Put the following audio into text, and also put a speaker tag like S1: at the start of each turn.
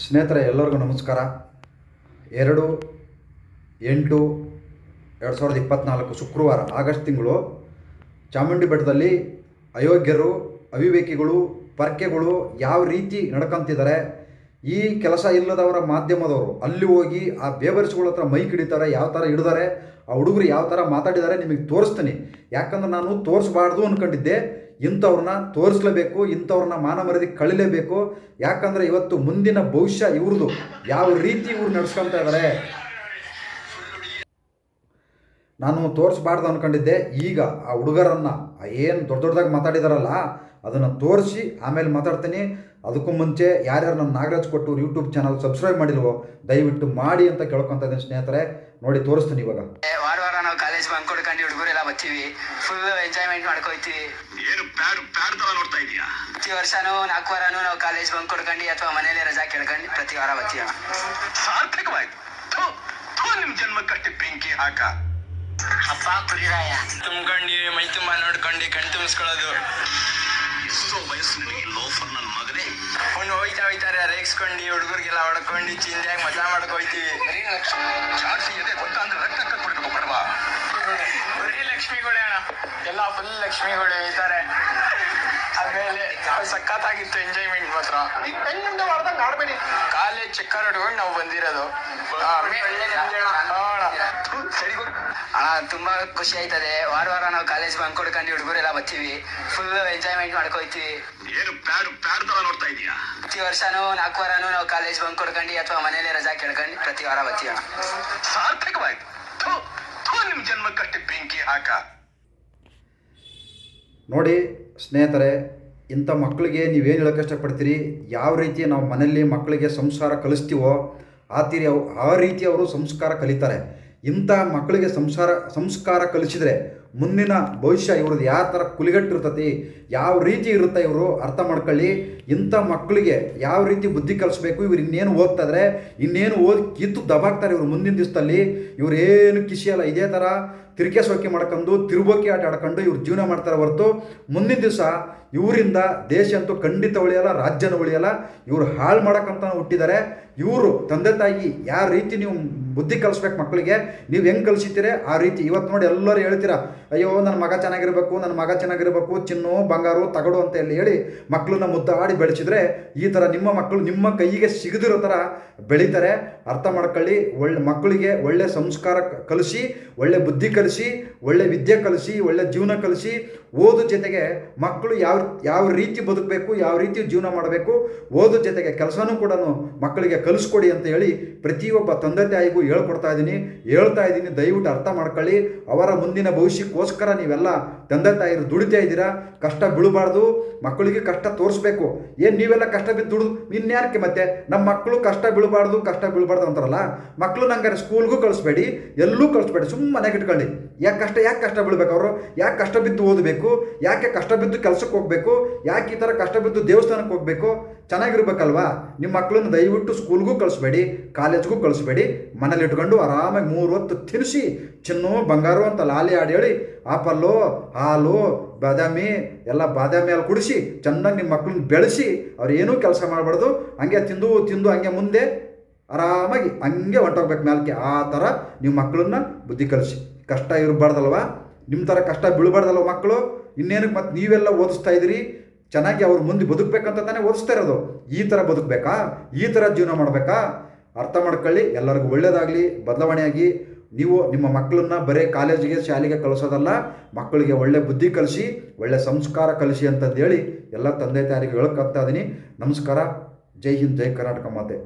S1: ಸ್ನೇಹಿತರೆ, ಎಲ್ಲರಿಗೂ ನಮಸ್ಕಾರ. ಎರಡು ಎಂಟು ಎರಡು ಸಾವಿರದ ಇಪ್ಪತ್ತ್ನಾಲ್ಕು ಶುಕ್ರವಾರ, ಆಗಸ್ಟ್ ತಿಂಗಳು, ಚಾಮುಂಡಿ ಬೆಟ್ಟದಲ್ಲಿ ಅಯೋಗ್ಯರು, ಅವಿವೇಕಿಗಳು, ಪರ್ಕೆಗಳು ಯಾವ ರೀತಿ ನಡ್ಕೊಂತಿದ್ದಾರೆ, ಈ ಕೆಲಸ ಇಲ್ಲದವರ ಮಾಧ್ಯಮದವರು ಅಲ್ಲಿ ಹೋಗಿ ಆ ಬೇಬರ್ಸ್ಗಳ ಹತ್ರ ಮೈಕ್ ಹಿಡಿತಾರೆ ಯಾವ ಥರ ಹಿಡಿದಾರೆ ಆ ಹುಡುಗರು ಯಾವ ಥರ ಮಾತಾಡಿದ್ದಾರೆ ನಿಮಗೆ ತೋರಿಸ್ತೀನಿ. ಯಾಕಂದ್ರೆ ನಾನು ತೋರಿಸ್ಬಾರ್ದು ಅಂದ್ಕೊಂಡಿದ್ದೆ ಇಂಥವ್ರನ್ನ ತೋರಿಸ್ಲೇಬೇಕು, ಇಂಥವ್ರನ್ನ ಮಾನ ಮರ್ಯಾದೆ ಕಳಿಲೇಬೇಕು. ಯಾಕಂದರೆ ಇವತ್ತು ಮುಂದಿನ ಭವಿಷ್ಯ ಇವ್ರದ್ದು ಯಾವ ರೀತಿ ಇವ್ರು ನಡ್ಸ್ಕೊತಾ ಇದ್ದಾರೆ ನಾನು ತೋರಿಸ್ಬಾರ್ದು ಅಂದ್ಕೊಂಡಿದ್ದೆ ಈಗ ಆ ಹುಡುಗರನ್ನು ಏನು ದೊಡ್ಡ ದೊಡ್ಡದಾಗಿ ಮಾತಾಡಿದಾರಲ್ಲ ಅದನ್ನು ತೋರಿಸಿ ಆಮೇಲೆ ಮಾತಾಡ್ತೀನಿ. ಅದಕ್ಕೂ ಮುಂಚೆ ಯಾರ್ಯಾರು ನಮ್ಮ ನಾಗರಾಜ್ ಕೊಟ್ಟು ಯೂಟ್ಯೂಬ್ ಚಾನಲ್ ಸಬ್ಸ್ಕ್ರೈಬ್ ಮಾಡಿಲ್ವೋ ದಯವಿಟ್ಟು ಮಾಡಿ ಅಂತ ಕೇಳ್ಕೊತ ಇದ್ದೀನಿ ಸ್ನೇಹಿತರೆ. ನೋಡಿ ತೋರಿಸ್ತೀನಿ ಇವಾಗ.
S2: ವಾರ ವಾರ ನಾವು ಕಾಲೇಜ್ ಬಂಕ್ ಕೊಡ್ಕೊಂಡು ಹುಡುಗರೆಲ್ಲ ಬರ್ತೀವಿ. ಫುಲ್ ಎಂಜಾಯ್ಮೆಂಟ್ ಮಾಡ್ಕೊಯ್ತೀವಿ
S3: ಏನು ಪ್ಯಾಡ್ ಪ್ಯಾಡ್ ತರ ನೋಡ್ತಾ ಇದೀಯಾ?
S2: ಪ್ರತಿ ವರ್ಷನೂ ನಾಲ್ಕು ವಾರನೂ ನಾವು ಕಾಲೇಜ್ ಬಂಕ್ ಕೊಡ್ಕೊಂಡು ಅಥವಾ ಮನೇಲಿ ರಜಾ ಕೇಳ್ಕೊಂಡು ಪ್ರತಿ ವಾರ ಬರ್ತೀವಿ.
S3: ಸಾರ್ಥಕವಾಯ್ತು. ಥು, ಥು, ನಿಮ್ ಜನ್ಮಕ್ಕಷ್ಟೇ ಬೆಂಕಿ ಹಾಕ.
S2: ಅಪ್ಪ ಕುರಿರಾಯ.
S4: ತುಂಬ್ಕೊಂಡು ಮೈ ತುಂಬ ನೋಡ್ಕೊಂಡು ಕಣ್ ತುಂಬಿಸ್ಕೊಳ್ಳೋದು. ಹೋಯ್ತಾ ಹೋಯ್ತಾರೆ ರೇಗ್ಸ್ಕೊಂಡು ಹುಡುಗರಿಗೆಲ್ಲ ಹೊಡ್ಕೊಂಡು ಚಿಂದಿಯಾಗಿ ಮಜಾ ಮಾಡ್ಕೊಯ್ತೀವಿ.
S3: ಜಾಸ್ತಿ ಇದೆ ಗೊತ್ತಾ ಅಂದ್ರೆ ರಕ್ತ ಕಟ್ಬಿಡ್ಬೇಕು ಬಡವಾ
S4: ಬರೀ ಲಕ್ಷ್ಮಿಗಳೇ ಅಣ್ಣ. ಎಲ್ಲ ಫುಲ್ ಲಕ್ಷ್ಮಿಗಳು ಇದ್ದಾರೆ. ಆಮೇಲೆ ಸಖತ್ತಾಗಿತ್ತು ಎಂಜಾಯ್ಮೆಂಟ್ ಮಾತ್ರ. ಆಡ್ಬೇಡಿ ಕಾಲೇಜ್ ಚಕ್ಕರ್ ಹಿಡ್ಕೊಂಡು ನಾವು ಬಂದಿರೋದು. ಅಣ್ಣ.
S2: ತುಂಬಾ ಖುಷಿ ಆಯ್ತದೆ. ವಾರ ವಾರ ನಾವು ಕಾಲೇಜ್ ಬಂಕ್ ಕೊಡ್ಕೊಂಡು ಹುಡುಗರೆಲ್ಲ ಬರ್ತೀವಿ. ಫುಲ್ ಎಂಜಾಯ್ಮೆಂಟ್ ಮಾಡ್ಕೊಯ್ತೀವಿ
S3: ಏನು ಪ್ಯಾಡ್ ಪ್ಯಾಡ್ ತರ ನೋಡ್ತಾ ಇದೀಯಾ?
S2: ಪ್ರತಿ ವರ್ಷನೂ ನಾಲ್ಕು ವಾರನೂ ನಾವು ಕಾಲೇಜ್ ಬಂಕ್ ಕೊಡ್ಕೊಂಡು ಅಥವಾ ಮನೇಲಿ ರಜಾ ಕೇಳ್ಕೊಂಡು ಪ್ರತಿ ವಾರ ಬರ್ತೀವಿ ಅಣ್ಣ.
S3: ಸಾರ್ಥಕವಾಯ್ತು. ನಿಮ್ ಜನ್ಮಕ್ಕಷ್ಟೇ ಬೆಂಕಿ ಹಾಕ.
S1: ನೋಡಿ, ಸ್ನೇಹಿತರೆ, ಇಂಥ ಮಕ್ಕಳಿಗೆ ನೀವೇನು ಹೇಳೋಕೆ ಇಷ್ಟಪಡ್ತೀರಿ? ಯಾವ ರೀತಿ ನಾವು ಮನೆಯಲ್ಲಿ ಮಕ್ಕಳಿಗೆ ಸಂಸ್ಕಾರ ಕಲಿಸ್ತೀವೋ, ಆ ತೀರಿ ಅವು, ಆ ರೀತಿ ಅವರು ಸಂಸ್ಕಾರ ಕಲಿತಾರೆ. ಇಂಥ ಮಕ್ಕಳಿಗೆ ಸಂಸಾರ ಸಂಸ್ಕಾರ ಕಲಿಸಿದರೆ ಮುಂದಿನ ಭವಿಷ್ಯ ಇವ್ರದ್ದು ಯಾವ ಥರ ಕುಲಿಗಟ್ಟಿರ್ತತಿ, ಯಾವ ರೀತಿ ಇರುತ್ತೆ ಇವರು ಅರ್ಥ ಮಾಡ್ಕೊಳ್ಳಿ. ಇಂಥ ಮಕ್ಕಳಿಗೆ ಯಾವ ರೀತಿ ಬುದ್ಧಿ ಕಲಿಸ್ಬೇಕು, ಇವ್ರು ಇನ್ನೇನು ಓದ್ತಾ ಇದ್ರೆ, ಇನ್ನೇನು ಓದಿ ಕಿತ್ತು ದಬಾಕ್ತಾರೆ ಇವರು ಮುಂದಿನ ದಿವಸದಲ್ಲಿ. ಇವರೇನು ಏನು ಕಿಸಿಯಲ್ಲ ಇದೇ ಥರ ತಿರುಕೆ ಸೋಕೆ ಮಾಡ್ಕೊಂಡು ತಿರುಬೋಕೆ ಆಟ ಆಡ್ಕೊಂಡು ಇವ್ರು ಜೀವನ ಮಾಡ್ತಾರೆ ಹೊರತು ಮುಂದಿನ ದಿವಸ ಇವರಿಂದ ದೇಶ ಅಂತೂ ಖಂಡಿತ ಉಳಿಯಲ್ಲ, ರಾಜ್ಯನೂ ಉಳಿಯಲ್ಲ. ಇವರು ಹಾಳು ಮಾಡೋಕ್ಕಂತ ಹುಟ್ಟಿದ್ದಾರೆ ಇವರು ತಂದೆ ತಾಯಿ ಯಾವ ರೀತಿ ನೀವು ಬುದ್ಧಿ ಕಲಿಸ್ಬೇಕು ಮಕ್ಕಳಿಗೆ ನೀವು ಹೆಂಗೆ ಕಲಿಸಿತೀರಿ? ಆ ರೀತಿ ಇವತ್ತು ನೋಡಿ ಎಲ್ಲರೂ ಹೇಳ್ತೀರಾ, ಅಯ್ಯೋ ನನ್ನ ಮಗ ಚೆನ್ನಾಗಿರಬೇಕು ನನ್ನ ಮಗ ಚೆನ್ನಾಗಿರಬೇಕು, ಚಿನ್ನು, ಬಂಗಾರು, ತಗಡು ಅಂತ ಹೇಳಿ ಹೇಳಿ ಮಕ್ಕಳನ್ನ ಮುದ್ದಾಡಿ ಬೆಳೆಸಿದ್ರೆ ಈ ಥರ ನಿಮ್ಮ ಮಕ್ಕಳು ನಿಮ್ಮ ಕೈಗೆ ಸಿಗದಿರೋ ಥರ ಬೆಳೀತಾರೆ. ಅರ್ಥ ಮಾಡ್ಕೊಳ್ಳಿ, ಒಳ್ಳೆ ಮಕ್ಕಳಿಗೆ ಒಳ್ಳೆ ಸಂಸ್ಕಾರ ಕಲಿಸಿ, ಒಳ್ಳೆ ಬುದ್ಧಿ ಕಲಿಸಿ ಒಳ್ಳೆ ವಿದ್ಯೆ ಕಲಿಸಿ ಒಳ್ಳೆ ಜೀವನ ಕಲಿಸಿ ಓದು ಜೊತೆಗೆ ಮಕ್ಕಳು ಯಾವ ಯಾವ ರೀತಿ ಬದುಕಬೇಕು, ಯಾವ ರೀತಿ ಜೀವನ ಮಾಡಬೇಕು, ಓದು ಜೊತೆಗೆ ಕೆಲಸನೂ ಕೂಡ ಮಕ್ಕಳಿಗೆ ಕಲಿಸ್ಕೊಡಿ ಅಂತ ಹೇಳಿ ಪ್ರತಿಯೊಬ್ಬ ತಂದೆ ತಾಯಿಗೂ ಹೇಳ್ಕೊಡ್ತಾ ಇದ್ದೀನಿ. ಹೇಳ್ತಾ ಇದ್ದೀನಿ, ದಯವಿಟ್ಟು ಅರ್ಥ ಮಾಡ್ಕೊಳ್ಳಿ. ಅವರ ಮುಂದಿನ ಭವಿಷ್ಯಕ್ಕೋಸ್ಕರ ನೀವೆಲ್ಲ ತಂದೆ ತಾಯಿರು ದುಡಿತಾ ಇದ್ದೀರಾ? ಕಷ್ಟ ಬೀಳಬಾರ್ದು. ಮಕ್ಕಳಿಗೆ ಕಷ್ಟ ತೋರಿಸ್ಬೇಕು. ಏನು ನೀವೆಲ್ಲ ಕಷ್ಟ ಬಿದ್ದು ದುಡಿದು ಇನ್ಯಾರಕ್ಕೆ ಮತ್ತೆ? ನಮ್ಮ ಮಕ್ಕಳು ಕಷ್ಟ ಬೀಳಬಾರ್ದು ಕಷ್ಟ ಬೀಳಬಾರ್ದು ಅಂತಾರಲ್ಲ? ಮಕ್ಕಳು ನಂಗಾರೆ ಸ್ಕೂಲ್ಗೂ ಕಳಿಸ್ಬೇಡಿ, ಎಲ್ಲೂ ಕಳಿಸ್ಬೇಡಿ, ಸುಮ್ಮನೆ ಇಟ್ಕೊಳ್ಳಿ ಯಾಕೆ ಕಷ್ಟ ಯಾಕೆ ಕಷ್ಟ ಬೀಳ್ಬೇಕು ಅವರು? ಯಾಕೆ ಕಷ್ಟ ಬಿದ್ದು ಓದಬೇಕು? ಯಾಕೆ ಕಷ್ಟ ಬಿದ್ದು ಕೆಲಸಕ್ಕೆ ಹೋಗಬೇಕು, ಯಾಕೆ ಈ ಥರ ಕಷ್ಟ ಬಿದ್ದು ದೇವಸ್ಥಾನಕ್ಕೆ ಹೋಗಬೇಕು? ಚೆನ್ನಾಗಿರ್ಬೇಕಲ್ವಾ? ನಿಮ್ಮ ಮಕ್ಕಳನ್ನು ದಯವಿಟ್ಟು ಸ್ಕೂಲ್ಗೂ ಕಳಿಸ್ಬೇಡಿ ಕಾಲೇಜ್ಗೂ ಕಳಿಸ್ಬೇಡಿ, ಮನೇಲಿ ಇಟ್ಕೊಂಡು ಆರಾಮಾಗಿ ಮೂರು ಹೊತ್ತು ತಿನ್ನಿಸಿ, ಚಿನ್ನು, ಬಂಗಾರು ಅಂತ ಲಾಲಿ ಆಡಿ ಹೇಳಿ, ಆಪಲ್ಲು, ಹಾಲು, ಬಾದಾಮಿ, ಎಲ್ಲ ಬಾದಾಮಿ ಅಲ್ಲಿ ಕುಡಿಸಿ, ಚೆನ್ನಾಗಿ ನಿಮ್ಮ ಮಕ್ಕಳನ್ನ ಬೆಳೆಸಿ, ಅವ್ರು ಏನೂ ಕೆಲಸ ಮಾಡಬಾರ್ದು, ಹಂಗೆ ತಿಂದು ತಿಂದು, ಹಂಗೆ ಮುಂದೆ, ಆರಾಮಾಗಿ ಹಂಗೆ ಹೊಂಟೋಗ್ಬೇಕು ಮ್ಯಾಲಕ್ಕೆ ಆ ಥರ ನಿಮ್ಮ ಮಕ್ಕಳನ್ನ ಬುದ್ಧಿ ಕಲಿಸಿ. ಕಷ್ಟ ಇರಬಾರ್ದಲ್ವ? ನಿಮ್ಮ ಥರ ಕಷ್ಟ ಬೀಳಬಾರ್ದಲ್ಲ ಮಕ್ಕಳು? ಇನ್ನೇನಕ್ಕೆ ಮತ್ತು ನೀವೆಲ್ಲ ಓದಿಸ್ತಾ ಇದ್ದೀರಿ? ಚೆನ್ನಾಗಿ ಅವ್ರು ಮುಂದೆ ಬದುಕಬೇಕಂತ ತಾನೇ ಓದಿಸ್ತಾ ಇರೋದು. ಈ ಥರ ಬದುಕಬೇಕಾ? ಈ ಥರ ಜೀವನ ಮಾಡಬೇಕಾ? ಅರ್ಥ ಮಾಡ್ಕೊಳ್ಳಿ, ಎಲ್ಲರಿಗೂ ಒಳ್ಳೆಯದಾಗಲಿ ಬದಲಾವಣೆಯಾಗಿ. ನೀವು ನಿಮ್ಮ ಮಕ್ಕಳನ್ನ ಬರೀ ಕಾಲೇಜಿಗೆ, ಶಾಲೆಗೆ ಕಳಿಸೋದಲ್ಲ, ಮಕ್ಕಳಿಗೆ ಒಳ್ಳೆ ಬುದ್ಧಿ ಕಲಿಸಿ, ಒಳ್ಳೆ ಸಂಸ್ಕಾರ ಕಲಿಸಿ ಅಂತಂದು ಹೇಳಿ ಎಲ್ಲ ತಂದೆ ತಾಯಿಗೆ ಹೇಳ್ಕೊತಾ ಇದ್ದೀನಿ ನಮಸ್ಕಾರ. ಜೈ ಹಿಂದ್, ಜೈ ಕರ್ನಾಟಕ ಮಾತೆ.